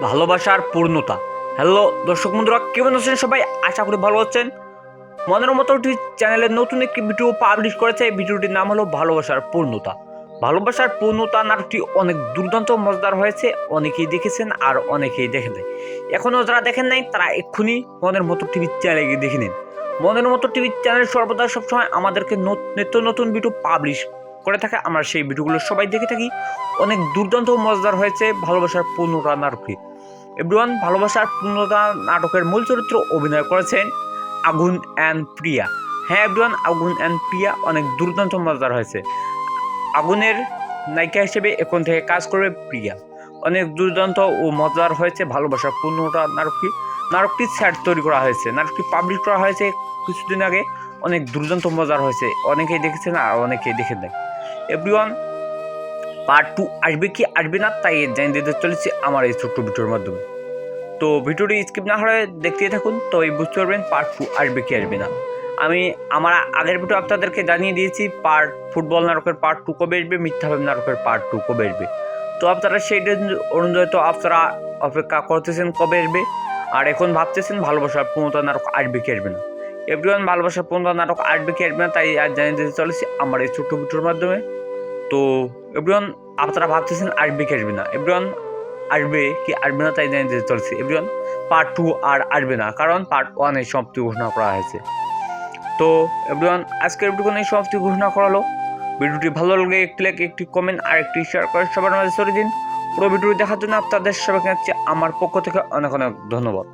ভালোবাসার পূর্ণতা। হ্যালো দর্শক বন্ধুরা, কেমন আছেন সবাই? আশা করি ভালো আছেন। মনের মতো চ্যানেলে নতুন একটি ভিডিও পাবলিশ করেছে। এই ভিডিওটির নাম হলো ভালোবাসার পূর্ণতা। ভালোবাসার পূর্ণতা নাটকটি অনেক দুর্দান্ত, মজাদার হয়েছে। অনেকেই দেখেছেন আর অনেকেই দেখেন এখনও যারা দেখেন নাই, তারা এক্ষুনি মনের মতো টিভি চ্যানেলে গিয়ে দেখে নিন। মনের মতো টিভি চ্যানেল সর্বদা সবসময় আমাদেরকে নত- নিত্য নতুন ভিডিও পাবলিশ করে থাকে, আমরা সেই ভিডিওগুলো সবাই দেখে থাকি। অনেক দুর্দান্ত মজাদার হয়েছে ভালোবাসার পূর্ণতা নাটকটি এভরিওয়ান, ভালোবাসার পূর্ণতা নাটকের মূল চরিত্র অভিনয় করেছেন আগুন অ্যান্ড প্রিয়া। হ্যাঁ এভরিওয়ান, আগুন অ্যান্ড প্রিয়া অনেক দুর্দান্ত মজাদার হয়েছে। আগুনের নায়িকা হিসেবে এখন থেকে কাজ করবে প্রিয়া। অনেক দুর্দান্ত ও মজাদার হয়েছে ভালোবাসার পূর্ণতা নাটকটি। নাটকটি স্যাট তৈরি করা হয়েছে, নাটকটি পাবলিশ করা হয়েছে কিছুদিন আগে। অনেক দুর্দান্ত মজার হয়েছে, অনেকেই দেখেছেন আর অনেকেই দেখে নেয় এভরিওয়ান পার্ট টু আসবে কি আসবে না, তাই জানিয়ে দিতে চলেছি আমার এই ছোট্ট ভিডিওর মাধ্যমে। তো ভিডিওটি স্কিপ না হলে দেখতে থাকুন, তো এই বুঝতে পারবেন পার্ট টু আসবে কি আসবে না। আমি আমার আগের ভিডিও আপনাদেরকে জানিয়ে দিয়েছি পার্ট ফুটবল নাটকের পার্ট টু কবে আসবে মিথ্যাভাব নাটকের পার্ট টু কবে আসবে। তো আপনারা সেই অনুযায়ী তো আপনারা অপেক্ষা করতেছেন কবে আসবে, আর এখন ভাবতেছেন ভালোবাসার পূর্ণতা নাটক আসবে কি আসবে না। এভরিওয়ান ভালোবাসার পূর্ণতা নাটক আসবে কি আসবে না, তাই আজ জানিয়ে দিতে চলেছি, আমার এই ছোট্ট ভিডিওর মাধ্যমে। তো এভরিওয়ান আপনারা ভাবতেছেন আসবে কি আসবে না। এভরিওয়ান আসবে কি আসবে না, তাই জানিয়ে দিতে চলছে। এভরিওয়ান পার্ট টু আর আসবে না, কারণ পার্ট ওয়ানের সমাপ্তি ঘোষণা করা হয়েছে। তো এভরিওয়ান আজকের ভিডিও এই সমাপ্তি ঘোষণা করা হলো। ভিডিওটি ভালো লাগে একটি লাইক একটি কমেন্ট আর একটি শেয়ার করে সবার মাঝে ছড়িয়ে দিন। পুরো ভিডিওটি দেখার জন্য আপনাদের সবাইকে আমার পক্ষ থেকে অনেক অনেক ধন্যবাদ।